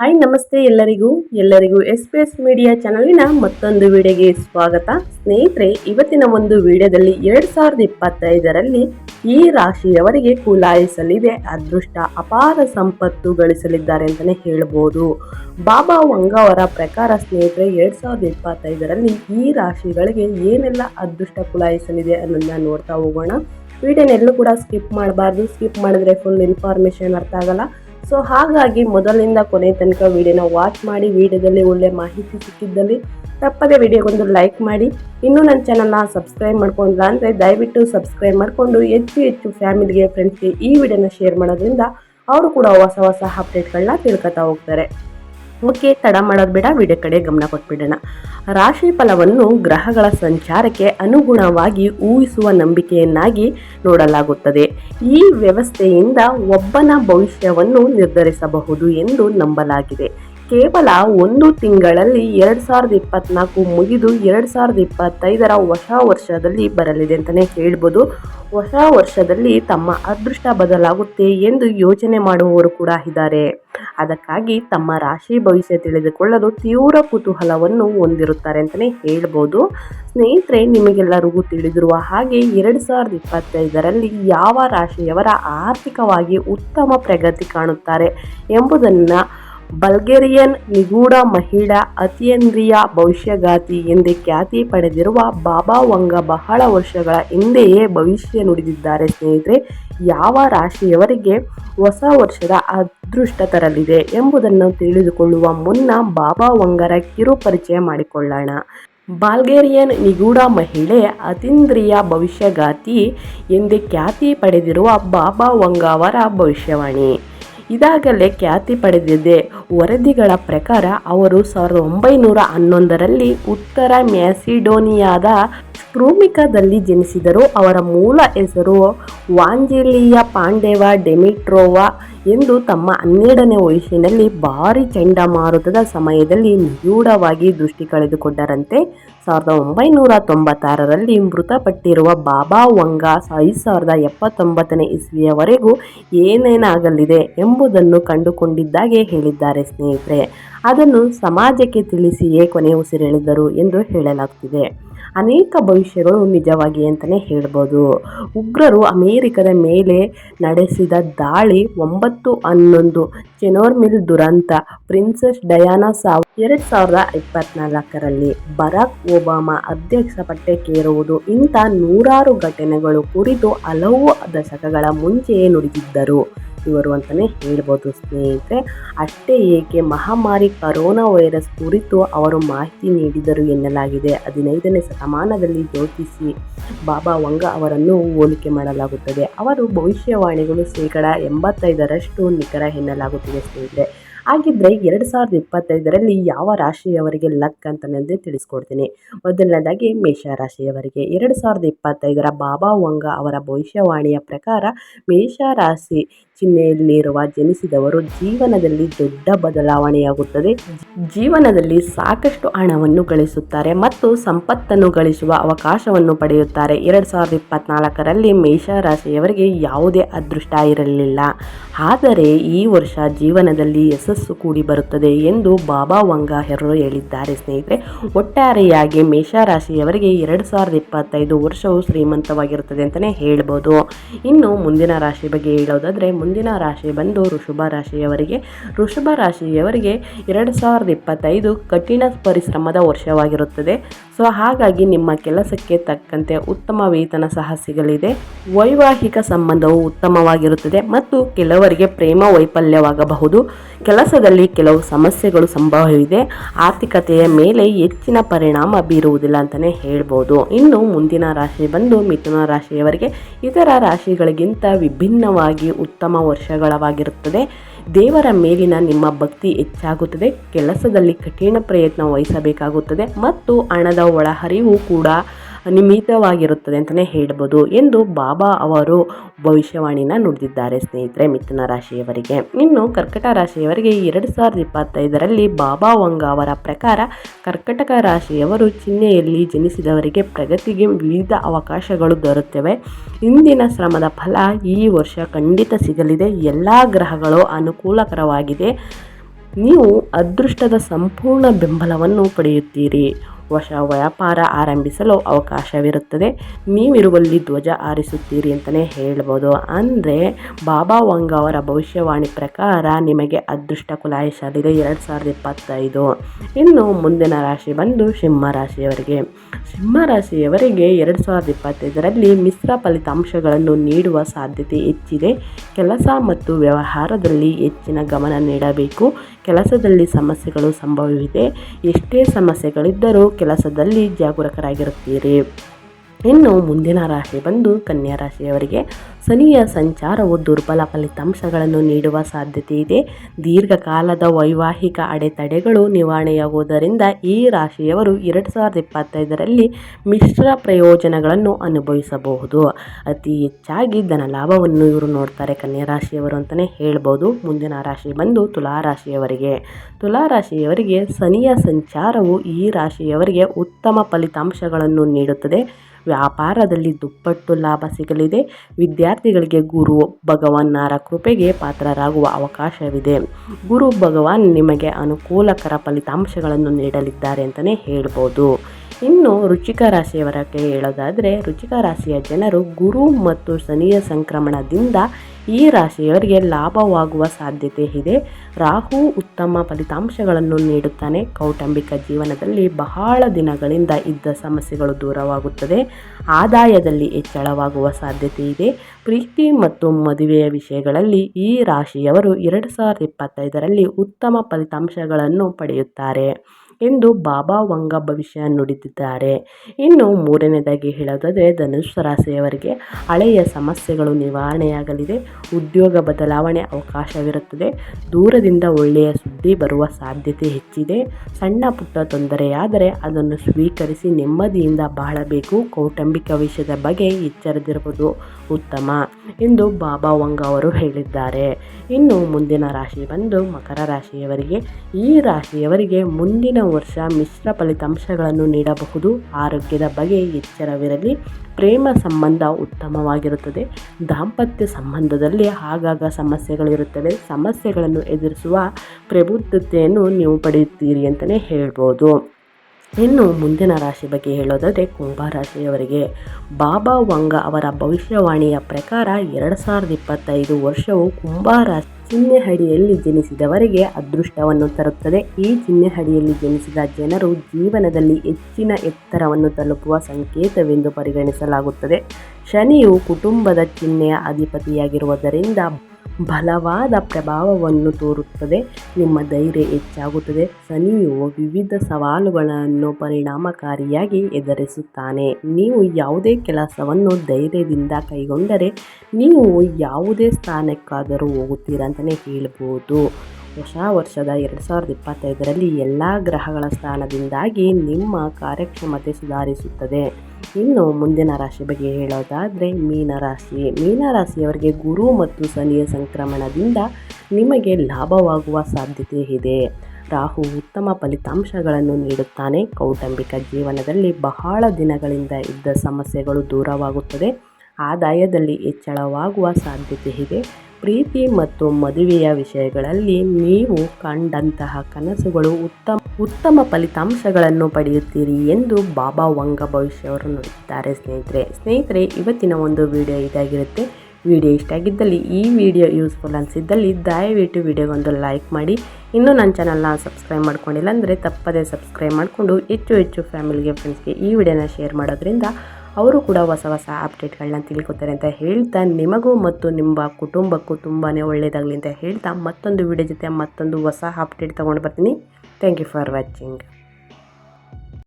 Hi, ನಮಸ್ತೆ ಎಲ್ಲರಿಗೂ. ಎಲ್ಲರಿಗೂ ಎಸ್ ಪಿ ಎಸ್ ಮೀಡಿಯಾ ಚಾನಲಿನ ಮತ್ತೊಂದು ವಿಡಿಯೋಗೆ ಸ್ವಾಗತ. ಸ್ನೇಹಿತರೆ, ಇವತ್ತಿನ ಒಂದು ವಿಡಿಯೋದಲ್ಲಿ ಎರಡು ಸಾವಿರದ ಇಪ್ಪತ್ತೈದರಲ್ಲಿ ಈ ರಾಶಿಯವರಿಗೆ ಕುಲಾಯಿಸಲಿದೆ. ಅದೃಷ್ಟ ಅಪಾರ ಸಂಪತ್ತು ಗಳಿಸಲಿದ್ದಾರೆ ಅಂತಲೇ ಹೇಳ್ಬೋದು. ಬಾಬಾ ವಂಗ ಅವರ ಪ್ರಕಾರ ಸ್ನೇಹಿತರೆ, ಎರಡು ಸಾವಿರದ ಇಪ್ಪತ್ತೈದರಲ್ಲಿ ಈ ರಾಶಿಗಳಿಗೆ ಏನೆಲ್ಲ ಅದೃಷ್ಟ ಕುಲಾಯಿಸಲಿದೆ ಅನ್ನೋದನ್ನ ನೋಡ್ತಾ ಹೋಗೋಣ. ವಿಡಿಯೋನೆಲ್ಲೂ ಕೂಡ ಸ್ಕಿಪ್ ಮಾಡಬಾರ್ದು. ಸ್ಕಿಪ್ ಮಾಡಿದ್ರೆ ಫುಲ್ ಇನ್ಫಾರ್ಮೇಷನ್ ಅರ್ಥ ಆಗಲ್ಲ. ಸೊ ಹಾಗಾಗಿ ಮೊದಲಿಂದ ಕೊನೆ ತನಕ ವಿಡಿಯೋನ ವಾಚ್ ಮಾಡಿ, ವಿಡಿಯೋದಲ್ಲಿ ಒಳ್ಳೆ ಮಾಹಿತಿ ಸಿಕ್ಕಿದ್ದಲ್ಲಿ ತಪ್ಪದೆ ವಿಡಿಯೋಗೊಂದು ಲೈಕ್ ಮಾಡಿ. ಇನ್ನೂ ನನ್ನ ಚಾನಲ್ನ ಸಬ್ಸ್ಕ್ರೈಬ್ ಮಾಡ್ಕೊಂಡಿಲ್ಲ ಅಂದರೆ ದಯವಿಟ್ಟು ಸಬ್ಸ್ಕ್ರೈಬ್ ಮಾಡಿಕೊಂಡು, ಹೆಚ್ಚು ಹೆಚ್ಚು ಫ್ಯಾಮಿಲಿಗೆ ಫ್ರೆಂಡ್ಸ್ಗೆ ಈ ವಿಡಿಯೋನ ಶೇರ್ ಮಾಡೋದ್ರಿಂದ ಅವರು ಕೂಡ ಹೊಸ ಹೊಸ ಅಪ್ಡೇಟ್ಗಳನ್ನ ತಿಳ್ಕೊತಾ ಹೋಗ್ತಾರೆ. ಓಕೆ ತಡ ಮಾಡೋದು ಬೇಡ ವಿಡಿಯೋ ಕಡೆ ಗಮನ ಕೊಟ್ಬಿಡೋಣ. ರಾಶಿ ಫಲವನ್ನು ಗ್ರಹಗಳ ಸಂಚಾರಕ್ಕೆ ಅನುಗುಣವಾಗಿ ಊಹಿಸುವ ನಂಬಿಕೆಯನ್ನಾಗಿ ನೋಡಲಾಗುತ್ತದೆ. ಈ ವ್ಯವಸ್ಥೆಯಿಂದ ಒಬ್ಬನ ಭವಿಷ್ಯವನ್ನು ನಿರ್ಧರಿಸಬಹುದು ಎಂದು ನಂಬಲಾಗಿದೆ. ಕೇವಲ ಒಂದು ತಿಂಗಳಲ್ಲಿ ಎರಡು ಸಾವಿರದ ಇಪ್ಪತ್ನಾಲ್ಕು ಮುಗಿದು ಎರಡು ಸಾವಿರದ ಇಪ್ಪತ್ತೈದರ ಹೊಸ ವರ್ಷದಲ್ಲಿ ಬರಲಿದೆ ಅಂತಲೇ ಹೇಳ್ಬೋದು. ಹೊಸ ವರ್ಷದಲ್ಲಿ ತಮ್ಮ ಅದೃಷ್ಟ ಬದಲಾಗುತ್ತೆ ಎಂದು ಯೋಚನೆ ಮಾಡುವವರು ಕೂಡ ಇದ್ದಾರೆ. ಅದಕ್ಕಾಗಿ ತಮ್ಮ ರಾಶಿ ಭವಿಷ್ಯ ತಿಳಿದುಕೊಳ್ಳಲು ತೀವ್ರ ಕುತೂಹಲವನ್ನು ಹೊಂದಿರುತ್ತಾರೆ ಅಂತಲೇ ಹೇಳ್ಬೋದು. ಸ್ನೇಹಿತರೆ, ನಿಮಗೆಲ್ಲರಿಗೂ ತಿಳಿದಿರುವ ಹಾಗೆ ಎರಡು ಸಾವಿರದ ಇಪ್ಪತ್ತೈದರಲ್ಲಿ ಯಾವ ರಾಶಿಯವರ ಆರ್ಥಿಕವಾಗಿ ಉತ್ತಮ ಪ್ರಗತಿ ಕಾಣುತ್ತಾರೆ ಎಂಬುದನ್ನು ಬಲ್ಗೇರಿಯನ್ ನಿಗೂಢ ಮಹಿಳಾ ಅತೀಂದ್ರಿಯ ಭವಿಷ್ಯಗಾತಿ ಎಂದೇ ಖ್ಯಾತಿ ಪಡೆದಿರುವ ಬಾಬಾ ವಂಗ ಬಹಳ ವರ್ಷಗಳ ಹಿಂದೆಯೇ ಭವಿಷ್ಯ ನುಡಿದಿದ್ದಾರೆ, ಸ್ನೇಹಿತರೆ. ಯಾವ ರಾಶಿಯವರಿಗೆ ಹೊಸ ವರ್ಷದ ಅದೃಷ್ಟ ತರಲಿದೆ ಎಂಬುದನ್ನು ತಿಳಿದುಕೊಳ್ಳುವ ಮುನ್ನ ಬಾಬಾ ವಂಗರ ಕಿರು ಪರಿಚಯ ಮಾಡಿಕೊಳ್ಳೋಣ. ಬಾಲ್ಗೇರಿಯನ್ ನಿಗೂಢ ಮಹಿಳೆ ಅತೀಂದ್ರಿಯ ಭವಿಷ್ಯಗಾತಿ ಎಂದೇ ಖ್ಯಾತಿ ಪಡೆದಿರುವ ಬಾಬಾ ವಂಗ ಅವರ ಭವಿಷ್ಯವಾಣಿ. ಇದಾಗಲೇ ಖ್ಯಾತಿ ಪಡೆದಿದೆ. ವರದಿಗಳ ಪ್ರಕಾರ ಅವರು ಸಾವಿರದ ಒಂಬೈನೂರ ಹನ್ನೊಂದರಲ್ಲಿ ಉತ್ತರ ಮ್ಯಾಸಿಡೋನಿಯಾದ ಸ್ಕ್ರೂಮಿಕಾದಲ್ಲಿ ಜನಿಸಿದರು. ಅವರ ಮೂಲ ಹೆಸರು ವಾಂಜಿಲಿಯ ಪಾಂಡೇವ ಡೆಮಿಟ್ರೋವಾ ಎಂದು ತಮ್ಮ ಹನ್ನೆರಡನೇ ವಯಸ್ಸಿನಲ್ಲಿ ಭಾರಿ ಚಂಡಮಾರುತದ ಸಮಯದಲ್ಲಿ ನಿಗೂಢವಾಗಿ ದೃಷ್ಟಿ ಕಳೆದುಕೊಂಡರಂತೆ. ಸಾವಿರದ ಒಂಬೈನೂರ ತೊಂಬತ್ತಾರರಲ್ಲಿ ಮೃತಪಟ್ಟಿರುವ ಬಾಬಾ ವಂಗ ಐದು ಸಾವಿರದ ಎಪ್ಪತ್ತೊಂಬತ್ತನೇ ಇಸ್ವಿಯವರೆಗೂ ಏನೇನಾಗಲಿದೆ ಎಂಬುದನ್ನು ಕಂಡುಕೊಂಡಿದ್ದಾಗೆ ಹೇಳಿದ್ದಾರೆ ಸ್ನೇಹಿತರೆ. ಅದನ್ನು ಸಮಾಜಕ್ಕೆ ತಿಳಿಸಿಯೇ ಕೊನೆ ಉಸಿರೆಳೆದರು ಎಂದು ಹೇಳಲಾಗ್ತಿದೆ. ಅನೇಕ ಭವಿಷ್ಯಗಳು ನಿಜವಾಗಿ ಅಂತಲೇ ಹೇಳ್ಬೋದು. ಉಗ್ರರು ಅಮೇರಿಕದ ಮೇಲೆ ನಡೆಸಿದ ದಾಳಿ ಒಂಬತ್ತು ಹನ್ನೊಂದು ಚೆನೋರ್ಮಿಲ್ ದುರಂತ ಪ್ರಿನ್ಸೆಸ್ ಡಯಾನಾ ಸಾವು ಎರಡು ಸಾವಿರದ ಇಪ್ಪತ್ನಾಲ್ಕರಲ್ಲಿ ಬರಾಕ್ ಒಬಾಮಾ ಅಧ್ಯಕ್ಷ ಪಟ್ಟಕ್ಕೇರುವುದು ಇಂಥ ನೂರಾರು ಘಟನೆಗಳು ಕುರಿತು ಹಲವು ದಶಕಗಳ ಮುಂಚೆಯೇ ನುಡಿದಿದ್ದರು. ಇವರು ಅಂತಲೇ ಹೇಳ್ಬೋದು ಸ್ನೇಹಿತರೆ. ಅಷ್ಟೇ ಏಕೆ ಮಹಾಮಾರಿ ಕರೋನಾ ವೈರಸ್ ಕುರಿತು ಅವರು ಮಾಹಿತಿ ನೀಡಿದರು ಎನ್ನಲಾಗಿದೆ. ಹದಿನೈದನೇ ಶತಮಾನದಲ್ಲಿ ಜ್ಯೋತಿಷಿ ಬಾಬಾ ವಂಗ ಅವರನ್ನು ಹೋಲಿಕೆ ಮಾಡಲಾಗುತ್ತದೆ. ಅವರು ಭವಿಷ್ಯವಾಣಿಗಳು ಶೇಕಡ ಎಂಬತ್ತೈದರಷ್ಟು ನಿಖರ ಎನ್ನಲಾಗುತ್ತಿದೆ ಸ್ನೇಹಿತರೆ. ಹಾಗಿದ್ರೆ ಎರಡು ಸಾವಿರದ ಇಪ್ಪತ್ತೈದರಲ್ಲಿ ಯಾವ ರಾಶಿಯವರಿಗೆ ಲಕ್ ಅಂತಂದೇ ತಿಳಿಸ್ಕೊಡ್ತೀನಿ. ಮೊದಲನೇದಾಗಿ ಮೇಷ ರಾಶಿಯವರಿಗೆ. ಎರಡು ಸಾವಿರದ ಇಪ್ಪತ್ತೈದರ ಬಾಬಾ ವಂಗ ಅವರ ಭವಿಷ್ಯವಾಣಿಯ ಪ್ರಕಾರ ಮೇಷ ರಾಶಿ ಚಿಹ್ನೆಯಲ್ಲಿರುವ ಜನಿಸಿದವರು ಜೀವನದಲ್ಲಿ ದೊಡ್ಡ ಬದಲಾವಣೆಯಾಗುತ್ತದೆ. ಜೀವನದಲ್ಲಿ ಸಾಕಷ್ಟು ಹಣವನ್ನು ಗಳಿಸುತ್ತಾರೆ ಮತ್ತು ಸಂಪತ್ತನ್ನು ಗಳಿಸುವ ಅವಕಾಶವನ್ನು ಪಡೆಯುತ್ತಾರೆ. ಎರಡು ಸಾವಿರದ ಇಪ್ಪತ್ನಾಲ್ಕರಲ್ಲಿ ಮೇಷ ರಾಶಿಯವರಿಗೆ ಯಾವುದೇ ಅದೃಷ್ಟ ಇರಲಿಲ್ಲ. ಆದರೆ ಈ ವರ್ಷ ಜೀವನದಲ್ಲಿ ಯಶಸ್ಸು ಕೂಡಿ ಬರುತ್ತದೆ ಎಂದು ಬಾಬಾ ವಂಗ ಹೇಳಿದ್ದಾರೆ. ಸ್ನೇಹಿತರೆ, ಒಟ್ಟಾರೆಯಾಗಿ ಮೇಷ ರಾಶಿಯವರಿಗೆ ಎರಡು ಸಾವಿರದ ಇಪ್ಪತ್ತೈದು ವರ್ಷವು ಶ್ರೀಮಂತವಾಗಿರುತ್ತದೆ ಅಂತಲೇ ಹೇಳ್ಬೋದು. ಇನ್ನು ಮುಂದಿನ ರಾಶಿ ಬಗ್ಗೆ ಹೇಳೋದಾದರೆ ಮುಂದಿನ ರಾಶಿ ಬಂದು ಋಷಭ ರಾಶಿಯವರಿಗೆ. ಋಷಭ ರಾಶಿಯವರಿಗೆ ಎರಡು ಸಾವಿರದ ಇಪ್ಪತ್ತೈದು ಕಠಿಣ ಪರಿಶ್ರಮದ ವರ್ಷವಾಗಿರುತ್ತದೆ. ಸೊ, ಹಾಗಾಗಿ ನಿಮ್ಮ ಕೆಲಸಕ್ಕೆ ತಕ್ಕಂತೆ ಉತ್ತಮ ವೇತನ ಸಹ ಸಿಗಲಿದೆ. ವೈವಾಹಿಕ ಸಂಬಂಧವು ಉತ್ತಮವಾಗಿರುತ್ತದೆ ಮತ್ತು ಕೆಲವರಿಗೆ ಪ್ರೇಮ ವೈಫಲ್ಯವಾಗಬಹುದು. ಕೆಲಸದಲ್ಲಿ ಕೆಲವು ಸಮಸ್ಯೆಗಳು ಸಂಭವವಿದೆ. ಆರ್ಥಿಕತೆಯ ಮೇಲೆ ಹೆಚ್ಚಿನ ಪರಿಣಾಮ ಬೀರುವುದಿಲ್ಲ ಅಂತಲೇ ಹೇಳ್ಬೋದು. ಇನ್ನು ಮುಂದಿನ ರಾಶಿ ಬಂದು ಮಿಥುನ ರಾಶಿಯವರಿಗೆ ಇತರ ರಾಶಿಗಳಿಗಿಂತ ವಿಭಿನ್ನವಾಗಿ ಉತ್ತಮ ವರ್ಷಗಳವಾಗಿರುತ್ತದೆ. ದೇವರ ಮೇಲಿನ ನಿಮ್ಮ ಭಕ್ತಿ ಹೆಚ್ಚಾಗುತ್ತದೆ. ಕೆಲಸದಲ್ಲಿ ಕಠಿಣ ಪ್ರಯತ್ನ ವಹಿಸಬೇಕಾಗುತ್ತದೆ. ಮತ್ತು ಹಣದ ಒಳಹರಿವು ಕೂಡ ನಿಮಿತವಾಗಿರುತ್ತದೆ ಅಂತಲೇ ಹೇಳ್ಬೋದು ಎಂದು ಬಾಬಾ ಅವರು ಭವಿಷ್ಯವಾಣಿನ ನುಡಿದಿದ್ದಾರೆ ಸ್ನೇಹಿತರೆ, ಮಿಥುನ ರಾಶಿಯವರಿಗೆ. ಇನ್ನು ಕರ್ಕಟ ರಾಶಿಯವರಿಗೆ ಎರಡು ಸಾವಿರದ ಇಪ್ಪತ್ತೈದರಲ್ಲಿ ಬಾಬಾ ವಂಗ ಅವರ ಪ್ರಕಾರ ಕರ್ಕಟಕ ರಾಶಿಯವರು ಚಿಹ್ನೆಯಲ್ಲಿ ಜನಿಸಿದವರಿಗೆ ಪ್ರಗತಿಗೆ ವಿವಿಧ ಅವಕಾಶಗಳು ದೊರುತ್ತವೆ ಇಂದಿನ ಶ್ರಮದ ಫಲ ಈ ವರ್ಷ ಖಂಡಿತ ಸಿಗಲಿದೆ. ಎಲ್ಲ ಗ್ರಹಗಳು ಅನುಕೂಲಕರವಾಗಿದೆ. ನೀವು ಅದೃಷ್ಟದ ಸಂಪೂರ್ಣ ಬೆಂಬಲವನ್ನು ಪಡೆಯುತ್ತೀರಿ. ಹೊಸ ವ್ಯಾಪಾರ ಆರಂಭಿಸಲು ಅವಕಾಶವಿರುತ್ತದೆ. ನೀವಿರುವಲ್ಲಿ ಧ್ವಜ ಆರಿಸುತ್ತೀರಿ ಅಂತಲೇ ಹೇಳ್ಬೋದು. ಅಂದರೆ ಬಾಬಾ ವಂಗ ಅವರ ಭವಿಷ್ಯವಾಣಿ ಪ್ರಕಾರ ನಿಮಗೆ ಅದೃಷ್ಟ ಕುಲಾಯಿಸಲಿದೆ ಎರಡು ಸಾವಿರದ ಇಪ್ಪತ್ತೈದು. ಇನ್ನು ಮುಂದಿನ ರಾಶಿ ಬಂದು ಸಿಂಹ ರಾಶಿಯವರಿಗೆ. ಸಿಂಹ ರಾಶಿಯವರಿಗೆ ಎರಡು ಸಾವಿರದ ಇಪ್ಪತ್ತೈದರಲ್ಲಿ ಮಿಶ್ರ ಫಲಿತಾಂಶಗಳನ್ನು ನೀಡುವ ಸಾಧ್ಯತೆ ಹೆಚ್ಚಿದೆ. ಕೆಲಸ ಮತ್ತು ವ್ಯವಹಾರದಲ್ಲಿ ಹೆಚ್ಚಿನ ಗಮನ ನೀಡಬೇಕು. ಕೆಲಸದಲ್ಲಿ ಸಮಸ್ಯೆಗಳು ಸಂಭವವಿದೆ ಎಷ್ಟೇ ಸಮಸ್ಯೆಗಳಿದ್ದರೂ ಕೆಲಸದಲ್ಲಿ ಜಾಗರೂಕರಾಗಿರುತ್ತೀರಿ. ಇನ್ನು ಮುಂದಿನ ರಾಶಿ ಬಂದು ಕನ್ಯಾ ರಾಶಿಯವರಿಗೆ ಶನಿಯ ಸಂಚಾರವು ದುರ್ಬಲ ಫಲಿತಾಂಶಗಳನ್ನು ನೀಡುವ ಸಾಧ್ಯತೆ ಇದೆ. ದೀರ್ಘಕಾಲದ ವೈವಾಹಿಕ ಅಡೆತಡೆಗಳು ನಿವಾರಣೆಯಾಗುವುದರಿಂದ ಈ ರಾಶಿಯವರು ಎರಡು ಸಾವಿರದ ಇಪ್ಪತ್ತೈದರಲ್ಲಿ ಮಿಶ್ರ ಪ್ರಯೋಜನಗಳನ್ನು ಅನುಭವಿಸಬಹುದು. ಅತಿ ಹೆಚ್ಚಾಗಿ ಧನ ಲಾಭವನ್ನು ಇವರು ನೋಡ್ತಾರೆ ಕನ್ಯಾ ರಾಶಿಯವರು ಅಂತಲೇ ಹೇಳ್ಬೋದು. ಮುಂದಿನ ರಾಶಿ ಬಂದು ತುಲಾ ರಾಶಿಯವರಿಗೆ. ತುಲಾ ರಾಶಿಯವರಿಗೆ ಶನಿಯ ಸಂಚಾರವು ಈ ರಾಶಿಯವರಿಗೆ ಉತ್ತಮ ಫಲಿತಾಂಶಗಳನ್ನು ನೀಡುತ್ತದೆ. ವ್ಯಾಪಾರದಲ್ಲಿ ದುಪ್ಪಟ್ಟು ಲಾಭ ಸಿಗಲಿದೆ. ವಿದ್ಯಾರ್ಥಿಗಳಿಗೆ ಗುರು ಭಗವನ್ನರ ಕೃಪೆಗೆ ಪಾತ್ರರಾಗುವ ಅವಕಾಶವಿದೆ. ಗುರು ಭಗವಾನ್ ನಿಮಗೆ ಅನುಕೂಲಕರ ಫಲಿತಾಂಶಗಳನ್ನು ನೀಡಲಿದ್ದಾರೆ ಅಂತಲೇ ಹೇಳ್ಬೋದು. ಇನ್ನು ರುಚಿಕ ರಾಶಿಯವರಕ್ಕೆ ಹೇಳೋದಾದರೆ, ರುಚಿಕ ರಾಶಿಯ ಜನರು ಗುರು ಮತ್ತು ಶನಿಯ ಸಂಕ್ರಮಣದಿಂದ ಈ ರಾಶಿಯವರಿಗೆ ಲಾಭವಾಗುವ ಸಾಧ್ಯತೆ ಇದೆ. ರಾಹು ಉತ್ತಮ ಫಲಿತಾಂಶಗಳನ್ನು ನೀಡುತ್ತಾನೆ. ಕೌಟುಂಬಿಕ ಜೀವನದಲ್ಲಿ ಬಹಳ ದಿನಗಳಿಂದ ಇದ್ದ ಸಮಸ್ಯೆಗಳು ದೂರವಾಗುತ್ತದೆ. ಆದಾಯದಲ್ಲಿ ಹೆಚ್ಚಳವಾಗುವ ಸಾಧ್ಯತೆ ಇದೆ. ಪ್ರೀತಿ ಮತ್ತು ಮದುವೆಯ ವಿಷಯಗಳಲ್ಲಿ ಈ ರಾಶಿಯವರು ಎರಡು ಸಾವಿರದ ಇಪ್ಪತ್ತೈದರಲ್ಲಿ ಉತ್ತಮ ಫಲಿತಾಂಶಗಳನ್ನು ಪಡೆಯುತ್ತಾರೆ. ಎಂದು ಬಾಬಾ ವಂಗ ಭವಿಷ್ಯ ನುಡಿದಿದ್ದಾರೆ. ಇನ್ನು ಮೂರನೇದಾಗಿ ಹೇಳೋದಾದರೆ, ಧನುಷ್ ರಾಶಿಯವರಿಗೆ ಹಳೆಯ ಸಮಸ್ಯೆಗಳು ನಿವಾರಣೆಯಾಗಲಿದೆ. ಉದ್ಯೋಗ ಬದಲಾವಣೆ ಅವಕಾಶವಿರುತ್ತದೆ. ದೂರದಿಂದ ಒಳ್ಳೆಯ ಸುದ್ದಿ ಬರುವ ಸಾಧ್ಯತೆ ಹೆಚ್ಚಿದೆ. ಸಣ್ಣ ಪುಟ್ಟ ತೊಂದರೆಯಾದರೆ ಅದನ್ನು ಸ್ವೀಕರಿಸಿ ನೆಮ್ಮದಿಯಿಂದ ಬಾಳಬೇಕು. ಕೌಟುಂಬಿಕ ವಿಷಯದ ಬಗ್ಗೆ ಎಚ್ಚರದಿರುವುದು ಉತ್ತಮ ಎಂದು ಬಾಬಾ ವಂಗ ಅವರು ಹೇಳಿದ್ದಾರೆ. ಇನ್ನು ಮುಂದಿನ ರಾಶಿ ಬಂದು ಮಕರ ರಾಶಿಯವರಿಗೆ. ಈ ರಾಶಿಯವರಿಗೆ ಮುಂದಿನ ವರ್ಷ ಮಿಶ್ರ ಫಲಿತಾಂಶಗಳನ್ನು ನೀಡಬಹುದು. ಆರೋಗ್ಯದ ಬಗ್ಗೆ ಎಚ್ಚರವಿರಲಿ. ಪ್ರೇಮ ಸಂಬಂಧ ಉತ್ತಮವಾಗಿರುತ್ತದೆ. ದಾಂಪತ್ಯ ಸಂಬಂಧದಲ್ಲಿ ಆಗಾಗ ಸಮಸ್ಯೆಗಳಿರುತ್ತವೆ. ಸಮಸ್ಯೆಗಳನ್ನು ಎದುರಿಸುವ ಪ್ರಬುದ್ಧತೆಯನ್ನು ನೀವು ಪಡೆಯುತ್ತೀರಿ ಅಂತಲೇ ಹೇಳ್ಬೋದು. ಇನ್ನು ಮುಂದಿನ ರಾಶಿ ಬಗ್ಗೆ ಹೇಳೋದಾದರೆ ಕುಂಭರಾಶಿಯವರಿಗೆ ಬಾಬಾ ವಂಗ ಅವರ ಭವಿಷ್ಯವಾಣಿಯ ಪ್ರಕಾರ ಎರಡು ಸಾವಿರದ ಇಪ್ಪತ್ತೈದು ವರ್ಷವು ಕುಂಭರಾಶಿ ಚಿಹ್ನೆಹಡಿಯಲ್ಲಿ ಜನಿಸಿದವರಿಗೆ ಅದೃಷ್ಟವನ್ನು ತರುತ್ತದೆ. ಈ ಚಿಹ್ನೆಹಡಿಯಲ್ಲಿ ಜನಿಸಿದ ಜನರು ಜೀವನದಲ್ಲಿ ಹೆಚ್ಚಿನ ಎತ್ತರವನ್ನು ತಲುಪುವ ಸಂಕೇತವೆಂದು ಪರಿಗಣಿಸಲಾಗುತ್ತದೆ. ಶನಿಯು ಕುಟುಂಬದ ಚಿಹ್ನೆಯ ಅಧಿಪತಿಯಾಗಿರುವುದರಿಂದ ಬಲವಾದ ಪ್ರಭಾವವನ್ನು ತೋರುತ್ತದೆ, ನಿಮ್ಮ ಧೈರ್ಯ ಹೆಚ್ಚಾಗುತ್ತದೆ. ಶನಿಯು ವಿವಿಧ ಸವಾಲುಗಳನ್ನು ಪರಿಣಾಮಕಾರಿಯಾಗಿ ಎದುರಿಸುತ್ತಾನೆ. ನೀವು ಯಾವುದೇ ಕೆಲಸವನ್ನು ಧೈರ್ಯದಿಂದ ಕೈಗೊಂಡರೆ ನೀವು ಯಾವುದೇ ಸ್ಥಾನಕ್ಕಾದರೂ ಹೋಗುತ್ತೀರಾ ಅಂತಲೇ ಹೇಳ್ಬೋದು. ಹೊಸ ವರ್ಷದ ಎರಡು ಸಾವಿರದ ಇಪ್ಪತ್ತೈದರಲ್ಲಿ ಎಲ್ಲ ಗ್ರಹಗಳ ಸ್ಥಾನದಿಂದಾಗಿ ನಿಮ್ಮ ಕಾರ್ಯಕ್ಷಮತೆ ಸುಧಾರಿಸುತ್ತದೆ. ಇನ್ನು ಮುಂದಿನ ರಾಶಿ ಬಗ್ಗೆ ಹೇಳೋದಾದರೆ ಮೀನರಾಶಿ. ಮೀನರಾಶಿಯವರಿಗೆ ಗುರು ಮತ್ತು ಶನಿಯ ಸಂಕ್ರಮಣದಿಂದ ನಿಮಗೆ ಲಾಭವಾಗುವ ಸಾಧ್ಯತೆ ಇದೆ. ರಾಹು ಉತ್ತಮ ಫಲಿತಾಂಶಗಳನ್ನು ನೀಡುತ್ತಾನೆ. ಕೌಟುಂಬಿಕ ಜೀವನದಲ್ಲಿ ಬಹಳ ದಿನಗಳಿಂದ ಇದ್ದ ಸಮಸ್ಯೆಗಳು ದೂರವಾಗುತ್ತದೆ. ಆದಾಯದಲ್ಲಿ ಹೆಚ್ಚಳವಾಗುವ ಸಾಧ್ಯತೆ ಇದೆ. ಪ್ರೀತಿ ಮತ್ತು ಮದುವೆಯ ವಿಷಯಗಳಲ್ಲಿ ನೀವು ಕಂಡಂತಹ ಕನಸುಗಳು ಉತ್ತಮ ಉತ್ತಮ ಫಲಿತಾಂಶಗಳನ್ನು ಪಡೆಯುತ್ತೀರಿ ಎಂದು ಬಾಬಾ ವಂಗ ಭವಿಷ್ಯವರು ನುಡಿದಿದ್ದಾರೆ ಸ್ನೇಹಿತರೆ ಸ್ನೇಹಿತರೆ, ಇವತ್ತಿನ ಒಂದು ವಿಡಿಯೋ ಇದಾಗಿರುತ್ತೆ. ವಿಡಿಯೋ ಇಷ್ಟ ಆಗಿದ್ದಲ್ಲಿ ಈ ವಿಡಿಯೋ ಯೂಸ್ಫುಲ್ ಅನಿಸಿದ್ದಲ್ಲಿ ದಯವಿಟ್ಟು ವಿಡಿಯೋಗೊಂದು ಲೈಕ್ ಮಾಡಿ. ಇನ್ನೂ ನನ್ನ ಚಾನಲ್ನ ಸಬ್ಸ್ಕ್ರೈಬ್ ಮಾಡ್ಕೊಂಡಿಲ್ಲ ಅಂದರೆ ತಪ್ಪದೇ ಸಬ್ಸ್ಕ್ರೈಬ್ ಮಾಡಿಕೊಂಡು ಹೆಚ್ಚು ಹೆಚ್ಚು ಫ್ಯಾಮಿಲಿಗೆ, ಫ್ರೆಂಡ್ಸ್ಗೆ ಈ ವಿಡಿಯೋನ ಶೇರ್ ಮಾಡೋದ್ರಿಂದ ಅವರು ಕೂಡ ಹೊಸ ಹೊಸ ಅಪ್ಡೇಟ್ಗಳನ್ನ ತಿಳ್ಕೊತಾರೆ ಅಂತ ಹೇಳ್ತಾ ನಿಮಗೂ ಮತ್ತು ನಿಮ್ಮ ಕುಟುಂಬಕ್ಕೂ ತುಂಬಾ ಒಳ್ಳೆಯದಾಗಲಿ ಅಂತ ಹೇಳ್ತಾ ಮತ್ತೊಂದು ವಿಡಿಯೋ ಜೊತೆ ಮತ್ತೊಂದು ಹೊಸ ಅಪ್ಡೇಟ್ ತೊಗೊಂಡು ಬರ್ತೀನಿ. Thank you for watching